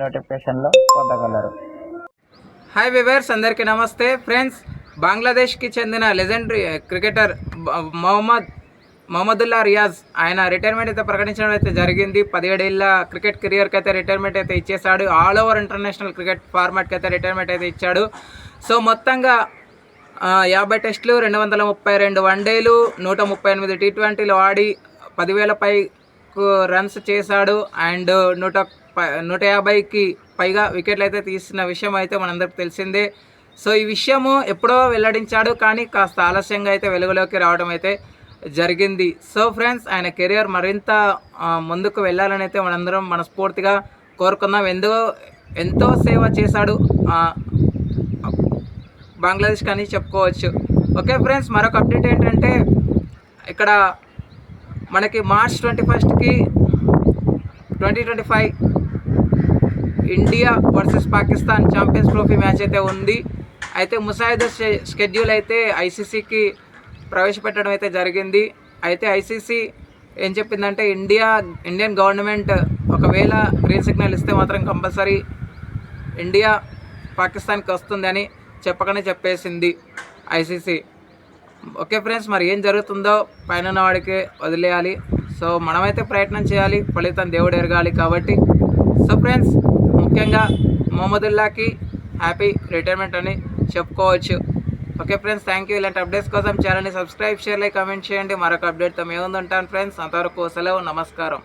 నోటిఫికేషన్లో పొందగలరు. Hi viewers అందరికీ నమస్తే. ఫ్రెండ్స్ బంగ్లాదేశ్కి చెందిన లెజెండరీ క్రికెటర్ మొహమ్మద్ మహమ్మదుల్లా రియాజ్ ఆయన రిటైర్మెంట్ అయితే ప్రకటించడం అయితే జరిగింది. పదిహేడేళ్ళ క్రికెట్ కెరియర్కి అయితే రిటైర్మెంట్ అయితే ఇచ్చేసాడు ఆల్ ఓవర్ ఇంటర్నేషనల్ క్రికెట్ ఫార్మాట్కి అయితే రిటైర్మెంట్ అయితే ఇచ్చాడు. సో మొత్తంగా యాభై టెస్టులు రెండు వందల ముప్పై రెండు వన్డేలు నూట ముప్పై ఎనిమిది టీ ట్వంటీలు ఆడి పదివేల పై రన్స్ చేశాడు అండ్ నూట నూట యాభైకి పైగా వికెట్లు అయితే తీసిన విషయం అయితే మనందరికి తెలిసిందే. సో ఈ విషయము ఎప్పుడో వెల్లడించాడు కానీ కాస్త ఆలస్యంగా అయితే వెలుగులోకి రావడం అయితే జరిగింది. సో ఫ్రెండ్స్ ఆయన కెరియర్ మరింత ముందుకు వెళ్ళాలని అయితే మనందరం మనస్ఫూర్తిగా కోరుకుందాం. ఎంతో ఎంతో సేవ చేశాడు బంగ్లాదేశ్ కానీ చెప్పుకోవచ్చు. ఓకే ఫ్రెండ్స్ మరొక అప్డేట్ ఏంటంటే ఇక్కడ మనకి మార్చ్ ట్వంటీ ఫస్ట్కి twenty twenty five India versus Pakistan champions trophy match అయితే ఉంది. అయితే ముసాయిదా షెడ్యూల్ అయితే ఐసీసీకి ప్రవేశపెట్టడం అయితే జరిగింది. అయితే ఐసీసీ ఏం చెప్పిందంటే ఇండియా ఇండియన్ గవర్నమెంట్ ఒకవేళ గ్రీన్ సిగ్నల్ ఇస్తే మాత్రం కంపల్సరీ ఇండియా పాకిస్తాన్కి వస్తుందని చెప్పకనే చెప్పేసింది ఐసీసీ. ఓకే ఫ్రెండ్స్ మరి ఏం జరుగుతుందో పైన వాడికి వదిలేయాలి. సో మనమైతే ప్రయత్నం చేయాలి ఫలితం దేవుడు ఎరగాలి కాబట్టి. సో ఫ్రెండ్స్ ముఖ్యంగా మొహమ్మదుల్లాకి హ్యాపీ రిటైర్మెంట్ అని చెప్పుకోవచ్చు. ఓకే ఫ్రెండ్స్ థ్యాంక్ యూ ఇలాంటి అప్డేట్స్ కోసం ఛానల్ని సబ్స్క్రైబ్ షేర్ లైక్ కామెంట్ చేయండి. మరొక అప్డేట్తో మేము ఉంటాను ఫ్రెండ్స్. అంతవరకు సెలవు నమస్కారం.